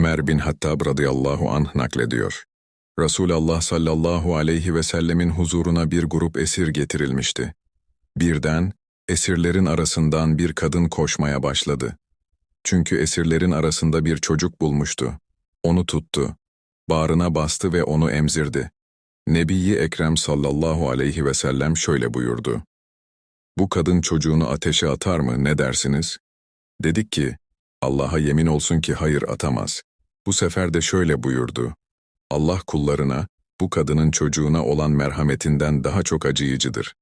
Ömer bin Hattab radıyallahu anh naklediyor. Resulullah sallallahu aleyhi ve sellemin huzuruna bir grup esir getirilmişti. Birden, esirlerin arasından bir kadın koşmaya başladı. Çünkü esirlerin arasında bir çocuk bulmuştu. Onu tuttu. Bağrına bastı ve onu emzirdi. Nebi-i Ekrem sallallahu aleyhi ve sellem şöyle buyurdu. Bu kadın çocuğunu ateşe atar mı ne dersiniz? Dedik ki, Allah'a yemin olsun ki hayır atamaz. Bu sefer de şöyle buyurdu. Allah kullarına, bu kadının çocuğuna olan merhametinden daha çok acıyıcıdır.